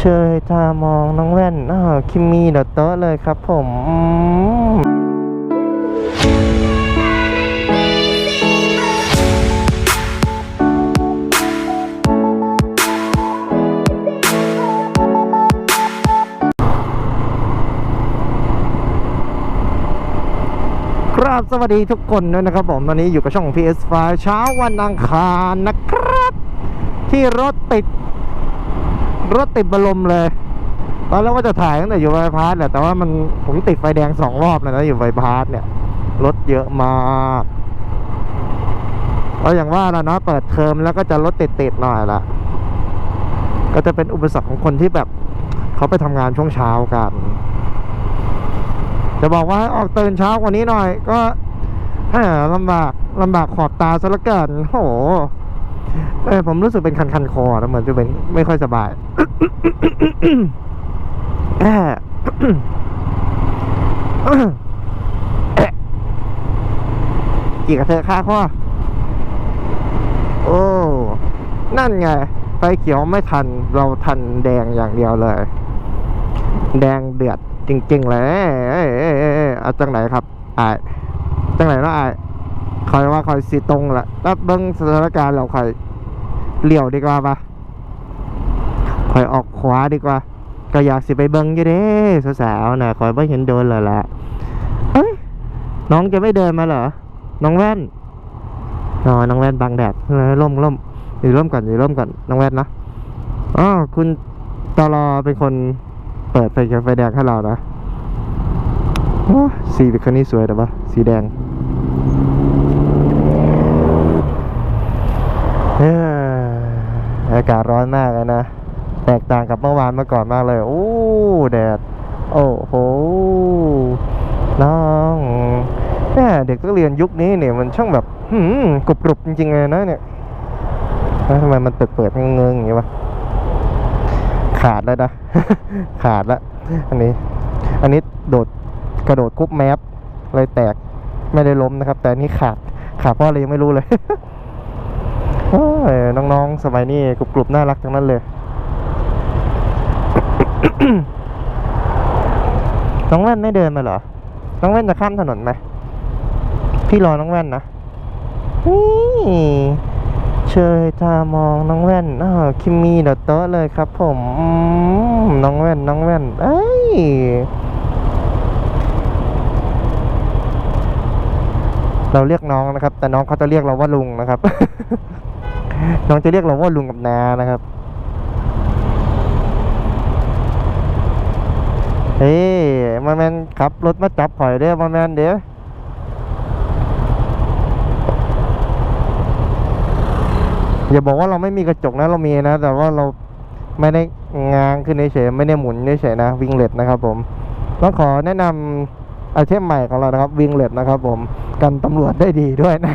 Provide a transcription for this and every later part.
เชยตามองน้องแว่นอ้าวคิมมี่เดอะโต๊ะเลยครับผมอืมครับสวัสดีทุกคนด้วยนะครับผมวันนี้อยู่กับช่อง PS5 เช้าวันอังคารนะครับ ที่รถติด รถติดบรมเลย ตอนแรกว่าจะถ่ายตั้งแต่อยู่ไบพาสแหละแต่ว่ามันผมติดไฟแดงสองรอบเลยนะอยู่ไบพาสเนี่ย รถเยอะมากก็อย่างว่าแล้วเนาะเปิดเทอมแล้วก็จะรถติดติดๆหน่อยละก็จะเป็นอุปสรรคของคนที่แบบเขาไปทำงานช่วงเช้ากัน จะบอกว่าออกตื่นเช้ากว่านี้หน่อย ก็แหมลำบากลำบากขอบตาซะลือเกินโห เออผมรู้สึกเป็นคันคันคอนะเหมือนจะเป็นไม่ค่อยสบายแอะแอะกี่กระเทอค่าข้อโอ้นั่นไงไฟเขียวไม่ทันเราทันแดงอย่างเดียวเลย แดงเดือดจริงๆเลยเอ้ยเอ้ยเอ้ยเอ้ยเอาจังไหนครับอายจังไหนเนาะอาย คอยว่าคอยสีตรงละแล้วเบิ้งสถานการณ์เราคอยเลี้ยวดีกว่าปะคอยออกขวาดีกว่า ก็อยากสิไปเบิ้งอยู่เด้สาวๆนะคอยไม่เห็นเดินเลยละเฮ้ยน้องจะไม่เดินมาเหรอ น้องแว่นอ๋อน้องแว่นบังแดดเออร่มร่มอยู่ร่มก่อนอยู่ร่มก่อนน้องแว่นนะอ๋อคุณตลอเป็นคนเปิดไฟไฟแดงให้เรานะสีเป็นคันนี้สวยแต่ว่าสีแดง อากาศร้อนมากเลยนะ แตกต่างกับเมื่อวานเมื่อก่อนมากเลย โอ้แดด โอ้โห น้องแม่เด็กนักเรียนยุคนี้เนี่ยมันช่างแบบหืมกรุบกรุบจริงๆเลยนะเนี่ยทำไมมันเปิดเปิดเงงๆอย่างนี้วะ ขาดแล้วนะ ขาดละอันนี้ อันนี้โดดกระโดดคุบแมปเลยแตกไม่ได้ล้มนะครับ แต่อันนี้ขาดขาดเพราะอะไรยังไม่รู้เลย น้องๆ สมัยนี้กรุบๆน่ารักทั้งนั้นเลย น้องแว่นไม่เดินมาเหรอ น้องแว่นจะข้ามถนนไหม พี่รอน้องแว่นนะนี่เชยตามองน้องแว่นอ้าวคิมมี่เดอะโต๊ะเลยครับผมน้องแว่นน้องแว่น เอ้ยเราเรียกน้องนะครับ แต่น้องเขาจะเรียกเราว่าลุงนะครับ น้องจะเรียกเราว่าลุงกับนานะครับเฮ้ยมาแมนขับรถมาจับข่อยเด้อมาแมนเดี๋ยวอย่าบอกว่าเราไม่มีกระจกนะเรามีนะ แต่ว่าเราไม่ได้ง้างขึ้นเฉยไม่ได้หมุนเฉยนะวิงเล็ตนะครับผมต้องขอแนะนำไอเทมใหม่ของเรานะครับวิงเล็ตนะครับผมกันตำรวจได้ดีด้วยนะ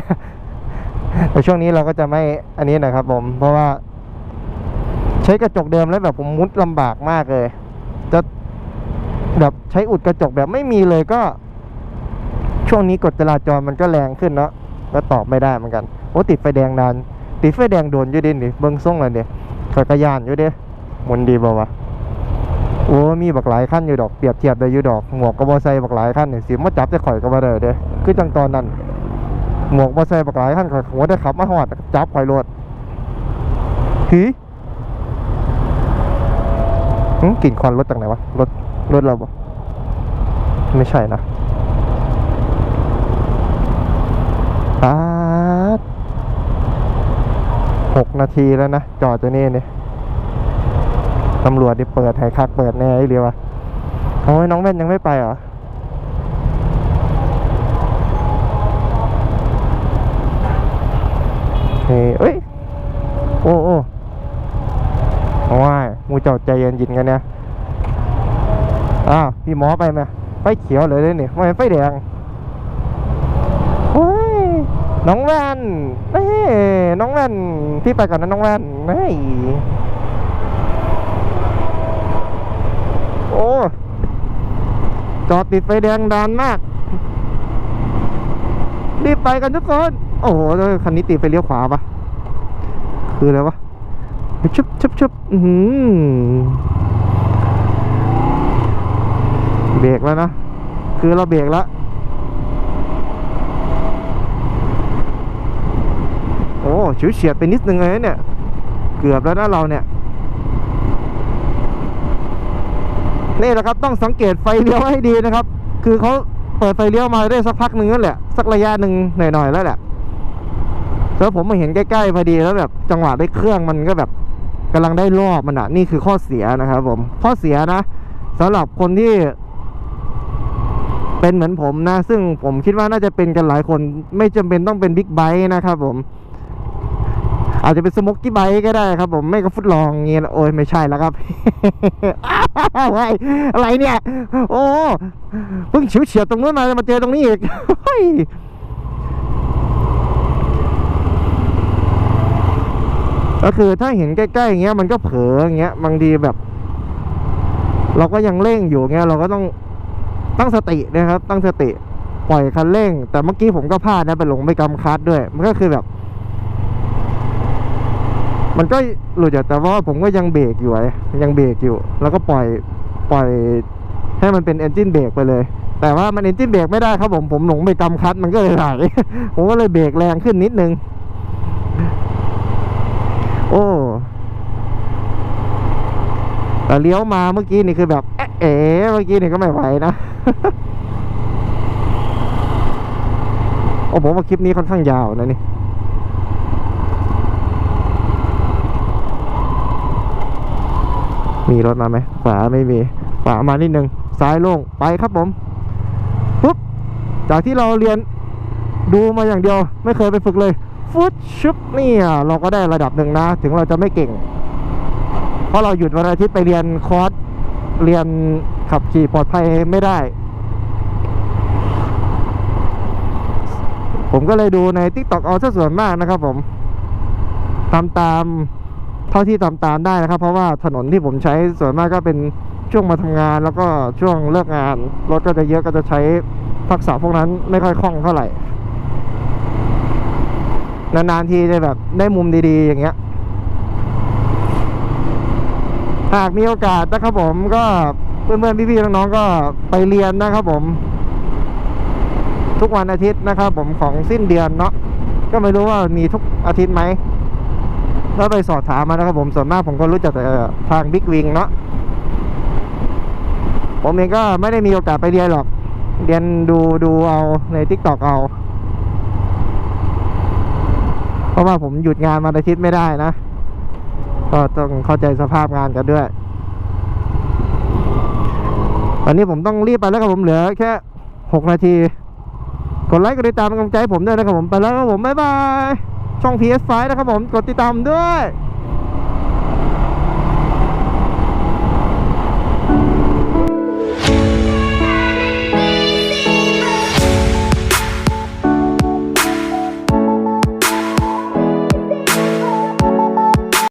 แต่ช่วงนี้เราก็จะไม่อันนี้นะครับผม เพราะว่า ใช้กระจกเดิมแล้วแบบผมมุดลำบากมากเลย จะแบบใช้อุดกระจกแบบไม่มีเลยก็ ช่วงนี้กฎจราจรมันก็แรงขึ้นเนาะก็ตอบไม่ได้เหมือนกันโอ้ติดไฟแดงนาน ติดไฟแดงโดนอยู่ดินี่เบิ้งส่งเลยเนี่ยข่อยกระยานอยู่เด้มุนดีบ่าวะโอ้มีบักหลายขั้นอยู่ดอกเปรียบเทียบได้อยู่ดอกหมวกกระบอไซบักหลายขั้นเนี่ยสิมาจับจะข่อยก็บ่ได้เด้คือจังตอนนั้น หมวกบอไซบักหลายขั้นข่อยหัวได้ขับมาหอดจับข่อยรถหีหึกลิ่นควันรถจากไหนวะรถรถเราปะไม่ใช่นะปาดหกนาทีแล้วนะ จอดตัวนี้เนี่ยตำรวจที่เปิดให้คักเปิดแน่ไอ้เรียวะโอ้ยน้องแม่นยังไม่ไปเหรอ เฮ้ยเอ้ย โอ้โอ้ว้ายมูเจ้าใจเย็นยินกันเนี่ยอ้าวพี่หมอไปไหมไฟเขียวเลยเลยนี่ไม่ไฟแดงเฮ้ยน้องแว่นเฮ้น้องแว่นพี่ไปก่อนนะน้องแว่นเฮ้ยโอ้จอดติดไฟแดงดานมาก รีบไปกันทุกคน โอ้โหคันนี้ตีไปเลี้ยวขวาปะคืออะไรวะชุบชุบชุบอืมเบรกแล้วนะ คือเราเบรกแล้วโอ้ชิวเฉียดไปนิดนึงเลยเนี่ย เกือบแล้วนะเราเนี่ย นี่แหละครับต้องสังเกตไฟเลี้ยวให้ดีนะครับ คือเขาเปิดไฟเลี้ยวมาได้สักพักหนึ่งแล้วแหละ สักระยะหนึ่งหน่อยๆแล้วแหละ แล้วผมมาเห็นใกล้ๆพอดีแล้วแบบจังหวะได้เครื่องมันก็แบบกำลังได้รอบมันอะนี่คือข้อเสียนะครับผมข้อเสียนะสำหรับคนที่เป็นเหมือนผมนะ ซึ่งผมคิดว่าน่าจะเป็นกันหลายคนไม่จำเป็นต้องเป็นบิ๊กไบค์นะครับผม อาจจะเป็นสโมกกี้ไบค์ก็ได้ครับ ผมไม่ก็ฟุตลองเงี้ยโอ้ยไม่ใช่แล้วครับอะไรอะไรเนี่ย โอ้เพิ่งเฉียวเฉียดตรงนู้นมามาเจอตรงนี้อีก เฮ้ย ก็คือถ้าเห็นใกล้ๆอย่างเงี้ยมันก็เผลออย่างเงี้ยบางทีแบบ เราก็ยังเร่งอยู่เงี้ยเราก็ต้องตั้งสตินะครับ ตั้งสติปล่อยคันเร่ง แต่เมื่อกี้ผมก็พลาดนะไปหลงไปกำคัดด้วย มันก็คือแบบ มันก็หลุดจากแต่ว่าผมก็ยังเบรกอยู่ไอ้ยังเบรกอยู่ แล้วก็ปล่อยปล่อยให้มันเป็นเอนจินเบรกไปเลย แต่ว่ามันเอนจินเบรกไม่ได้ครับผมผมหลงไปกำคัดมันก็เลยไหลผมก็เลยเบรกแรงขึ้นนิดนึง โอ้แต่เลี้ยวมาเมื่อกี้นี่คือแบบเอ๊ะเอ๋เมื่อกี้นี่ก็ไม่ไหวนะ โอ้ผมว่าคลิปนี้ค่อนข้างยาวนะนี่มีรถมาไหมขวาไม่มีขวามานิดนึง ซ้ายโล่งไปครับผม ปุ๊บ จากที่เราเรียนดูมาอย่างเดียว ไม่เคยไปฝึกเลย ฟุตชุบเนี่ยเราก็ได้ระดับหนึ่งนะ ถึงเราจะไม่เก่ง เพราะเราหยุดวันอาทิตย์ไปเรียนคอร์สเรียนขับขี่ปลอดภัยไม่ได้ ผมก็เลยดูใน t ิ k t o k เอาซะส่วนมากนะครับผมทำตามเท่าที่ทำตามได้นะครับ เพราะว่าถนนที่ผมใช้ส่วนมากก็เป็นช่วงมาทำงาน แล้วก็ช่วงเลิกงาน รถก็จะเยอะก็จะใช้ทักษะพวกนั้นไม่ค่อยคล่องเท่าไหร่ นานๆทีจะแบบได้มุมดีๆ อย่างเงี้ย หากมีโอกาสนะครับผมก็เพื่อนๆพี่ๆน้องๆก็ไปเรียนนะครับผม ทุกวันอาทิตย์นะครับผมของสิ้นเดือนเนาะก็ไม่รู้ว่ามีทุกอาทิตย์ไหมก็ไปสอบถามมานะครับผมส่วนมากผมก็รู้จักแต่ทางบิ๊กวิงเนาะผมเองก็ไม่ได้มีโอกาสไปเรียนหรอก เรียนดูดูเอาในทิกตอกเอา เพราะว่าผมหยุดงานมาอาทิตย์ไม่ได้นะ ก็ต้องเข้าใจสภาพงานกันด้วยตอนนี้ผมต้องรีบไปแล้วครับผมเหลือแค่หกนาที กดไลค์กดติดตามเป็นกำลังใจผมด้วยนะครับผมไปแล้วครับผมบ๊ายบายช่อง PS5 นะครับผมกดติดตามด้วย